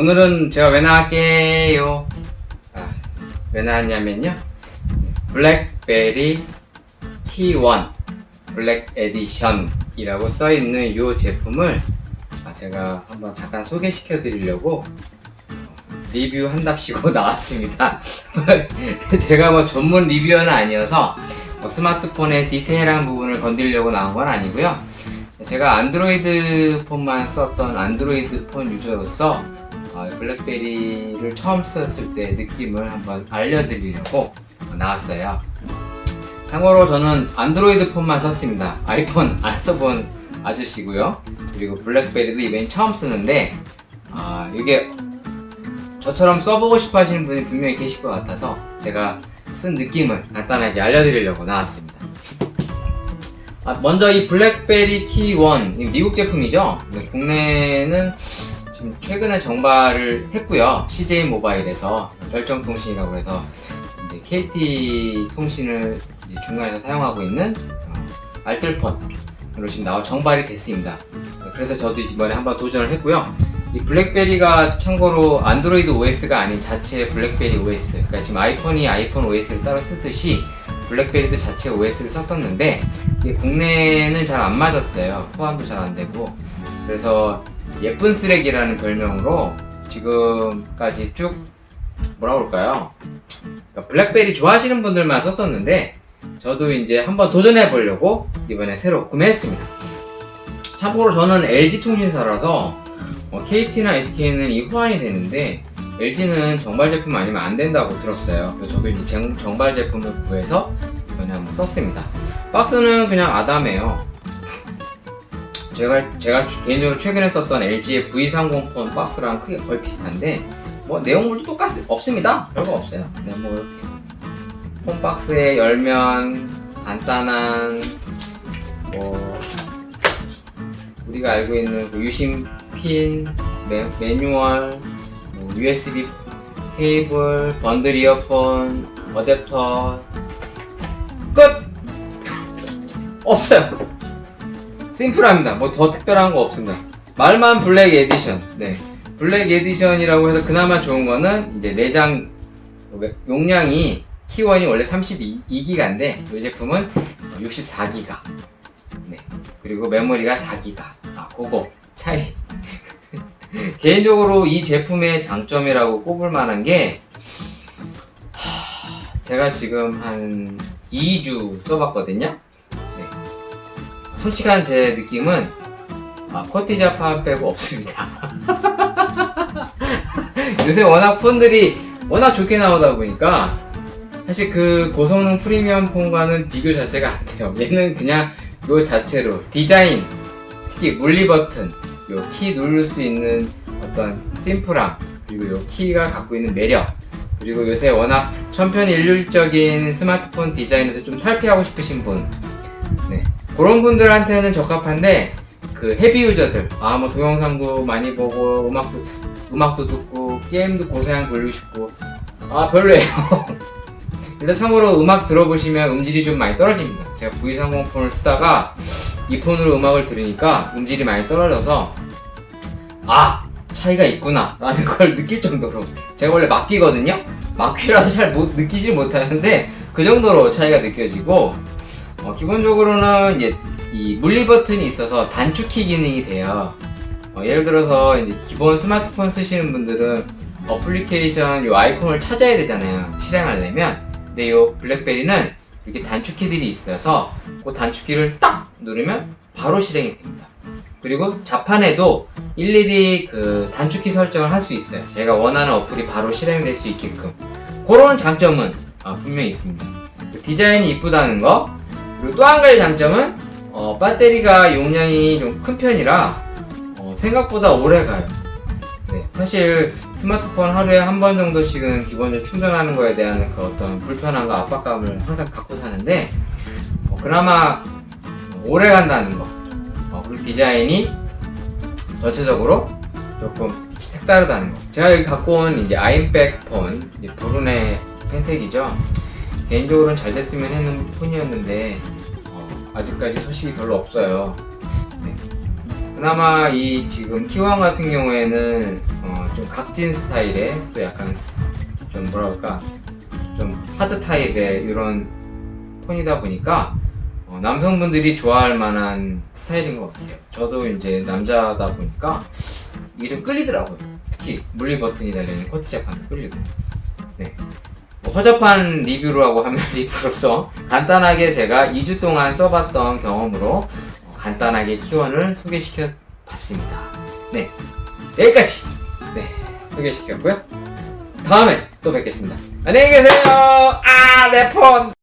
오늘은 제가 왜 나갈게요? 아, 왜 나왔냐면요. 블랙베리 T1 블랙 에디션이라고 써있는 이 제품을 아, 제가 한번 잠깐 소개시켜 드리려고 리뷰 한답시고 나왔습니다. 제가 뭐 전문 리뷰어는 아니어서 뭐 스마트폰의 디테일한 부분을 건드리려고 나온 건 아니고요. 제가 안드로이드 폰만 썼던 안드로이드 폰 유저로서 어, 블랙베리를 처음 썼을 때 느낌을 한번 알려드리려고 나왔어요. 참고로 저는 안드로이드 폰만 썼습니다. 아이폰 안 써본 아저씨고요. 그리고 블랙베리도 이번에 처음 쓰는데 아, 이게 저처럼 써보고 싶어 하시는 분이 분명히 계실 것 같아서 제가 쓴 느낌을 간단하게 알려드리려고 나왔습니다. 아, 먼저 이 블랙베리 T1 이 미국 제품이죠. 국내는 지금 최근에 정발을 했고요. CJ 모바일에서 결정통신이라고 해서 이제 KT 통신을 이제 중간에서 사용하고 있는 어, 알뜰폰으로 지금 나와 정발이 됐습니다. 그래서 저도 이번에 한번 도전을 했고요. 이 블랙베리가 참고로 안드로이드 OS가 아닌 자체 블랙베리 OS. 그러니까 지금 아이폰이 아이폰 OS를 따로 쓰듯이 블랙베리도 자체 OS를 썼었는데 국내는 잘 안 맞았어요. 호환도 잘 안 되고. 그래서 예쁜 쓰레기라는 별명으로 지금까지 쭉 뭐라 그럴까요? 그러니까 블랙베리 좋아하시는 분들만 썼었는데 저도 이제 한번 도전해 보려고 이번에 새로 구매했습니다. 참고로 저는 LG 통신사라서 어, KT나 SK는 이 호환이 되는데 LG는 정발 제품 아니면 안 된다고 들었어요. 그래서 저도 이제 정, 정발 제품을 구해서 이번에 한번 썼습니다. 박스는 그냥 아담해요. 제가 제가 개인적으로 최근에 썼던 LG의 V30 폰 박스랑 크게 거의 비슷한데 뭐 내용물도 똑같 없습니다. 별거 없어요. 그냥 뭐 이렇게 폰 박스에 열면 간단한 뭐 우리가 알고 있는 그 유심 핀, 매, 매뉴얼, 뭐 USB 케이블, 번들 이어폰, 어댑터 끝! 없어요. 심플합니다. 뭐 더 특별한 거 없습니다. 말만 블랙 에디션. 네. 블랙 에디션이라고 해서 그나마 좋은 거는 이제 내장 용량이 키원이 원래 32기가인데 이 제품은 64기가. 네. 그리고 메모리가 4기가. 아, 그거 차이. 개인적으로 이 제품의 장점이라고 꼽을 만한 게 하, 제가 지금 한 2주 써봤거든요. 네. 솔직한 제 느낌은 아, 코티자파 빼고 없습니다. 요새 워낙 폰들이 워낙 좋게 나오다 보니까 사실 그 고성능 프리미엄 폰과는 비교 자체가 안 돼요. 얘는 그냥 요 자체로 디자인, 특히 물리 버튼, 요 키 누를 수 있는 어떤 심플함, 그리고 요 키가 갖고 있는 매력, 그리고 요새 워낙 천편일률적인 스마트폰 디자인에서 좀 탈피하고 싶으신 분, 네. 그런 분들한테는 적합한데, 그 헤비 유저들, 아, 뭐 동영상도 많이 보고, 음악도, 음악도 듣고, 게임도 고사양 돌리고 싶고, 아, 별로예요. 일단 참고로 음악 들어보시면 음질이 좀 많이 떨어집니다. 제가 V30 폰을 쓰다가 이 폰으로 음악을 들으니까 음질이 많이 떨어져서 아 차이가 있구나 라는 걸 느낄 정도로 제가 원래 막귀거든요 막귀라서 잘 못, 느끼지 못하는데 그 정도로 차이가 느껴지고 어, 기본적으로는 이제 이 물리 버튼이 있어서 단축키 기능이 돼요 어, 예를 들어서 이제 기본 스마트폰 쓰시는 분들은 어플리케이션 요 아이콘을 찾아야 되잖아요 실행하려면 근데 요 블랙베리는 이렇게 단축키들이 있어서 그 단축키를 딱 누르면 바로 실행이 됩니다. 그리고 자판에도 일일이 그 단축키 설정을 할 수 있어요. 제가 원하는 어플이 바로 실행될 수 있게끔. 그런 장점은 아, 분명히 있습니다. 그 디자인이 이쁘다는 거. 그리고 또 한 가지 장점은 어, 배터리가 용량이 좀 큰 편이라 어, 생각보다 오래 가요. 네, 사실 스마트폰 하루에 한 번 정도씩은 기본적으로 충전하는 거에 대한 그 어떤 불편함과 압박감을 항상 갖고 사는데 어, 그나마 오래 간다는 거 어, 그리고 디자인이 전체적으로 조금 색다르다는 거 제가 여기 갖고 온 이제 아임백 폰 브루네 펜색이죠 개인적으로는 잘 됐으면 하는 폰이었는데 어, 아직까지 소식이 별로 없어요 네. 그나마 이 지금 키왕 같은 경우에는 어, 좀좀 각진 스타일의 또 약간 스- 좀 그럴까 좀 하드 타입의 이런 톤이다 보니까 어, 남성분들이 좋아할 만한 스타일인 것 같아요. 저도 이제 남자다 보니까 이게 좀 끌리더라고요. 특히 물리 버튼이 달려있는 코트 재판이 끌리고. 네. 뭐 허접한 리뷰라고 하면 리뷰로서 간단하게 제가 2주 동안 써봤던 경험으로 어, 간단하게 키워를 소개시켜 봤습니다. 네. 여기까지! 네. 소개시켰고요. 다음에 또 뵙겠습니다. 안녕히 계세요! 아, 내 폰!